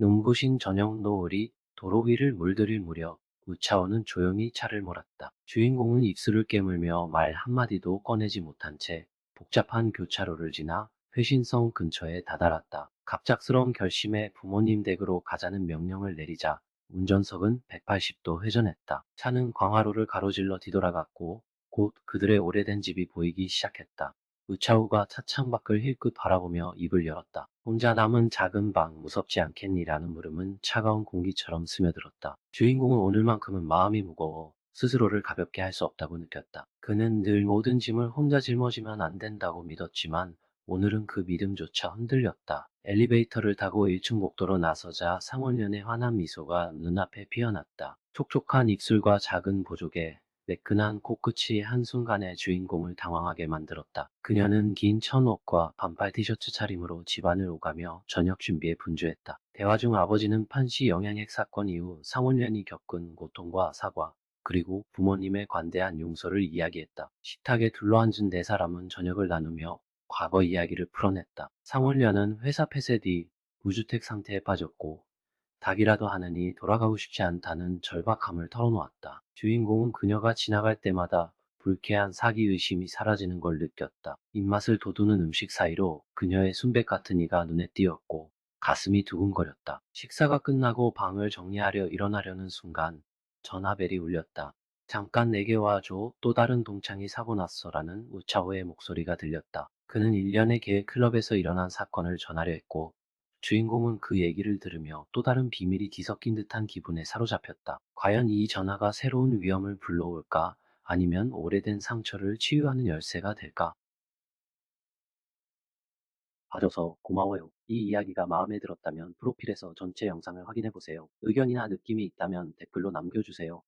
눈부신 저녁 노을이 도로 위를 물들일 무렵 우차오는 조용히 차를 몰았다. 주인공은 입술을 깨물며 말 한마디도 꺼내지 못한 채 복잡한 교차로를 지나 회신성 근처에 다다랐다. 갑작스러운 결심에 부모님 댁으로 가자는 명령을 내리자 운전석은 180도 회전했다. 차는 광화로를 가로질러 뒤돌아갔고 곧 그들의 오래된 집이 보이기 시작했다. 우차우가 차창 밖을 힐끗 바라보며 입을 열었다. 혼자 남은 작은 방 무섭지 않겠니라는 물음은 차가운 공기처럼 스며들었다. 주인공은 오늘만큼은 마음이 무거워 스스로를 가볍게 할 수 없다고 느꼈다. 그는 늘 모든 짐을 혼자 짊어지면 안 된다고 믿었지만 오늘은 그 믿음조차 흔들렸다. 엘리베이터를 타고 1층 복도로 나서자 상원년의 환한 미소가 눈앞에 피어났다. 촉촉한 입술과 작은 보조개, 매끈한 코끝이 한순간에 주인공을 당황하게 만들었다. 그녀는 긴 천옷과 반팔 티셔츠 차림으로 집안을 오가며 저녁 준비에 분주했다. 대화 중 아버지는 판시 영양핵 사건 이후 상원년이 겪은 고통과 사과, 그리고 부모님의 관대한 용서를 이야기했다. 식탁에 둘러앉은 네 사람은 저녁을 나누며 과거 이야기를 풀어냈다. 상원년은 회사 폐쇄 뒤 무주택 상태에 빠졌고 닭이라도 하느니 돌아가고 싶지 않다는 절박함을 털어놓았다. 주인공은 그녀가 지나갈 때마다 불쾌한 사기 의심이 사라지는 걸 느꼈다. 입맛을 돋우는 음식 사이로 그녀의 순백 같은 이가 눈에 띄었고 가슴이 두근거렸다. 식사가 끝나고 방을 정리하려 일어나려는 순간 전화벨이 울렸다. 잠깐 내게 와줘 또 다른 동창이 사고 났어라는 우차오의 목소리가 들렸다. 그는 일련의 계획 클럽에서 일어난 사건을 전하려 했고 주인공은 그 얘기를 들으며 또 다른 비밀이 뒤섞인 듯한 기분에 사로잡혔다. 과연 이 전화가 새로운 위험을 불러올까? 아니면 오래된 상처를 치유하는 열쇠가 될까? 봐줘서 고마워요. 이 이야기가 마음에 들었다면 프로필에서 전체 영상을 확인해보세요. 의견이나 느낌이 있다면 댓글로 남겨주세요.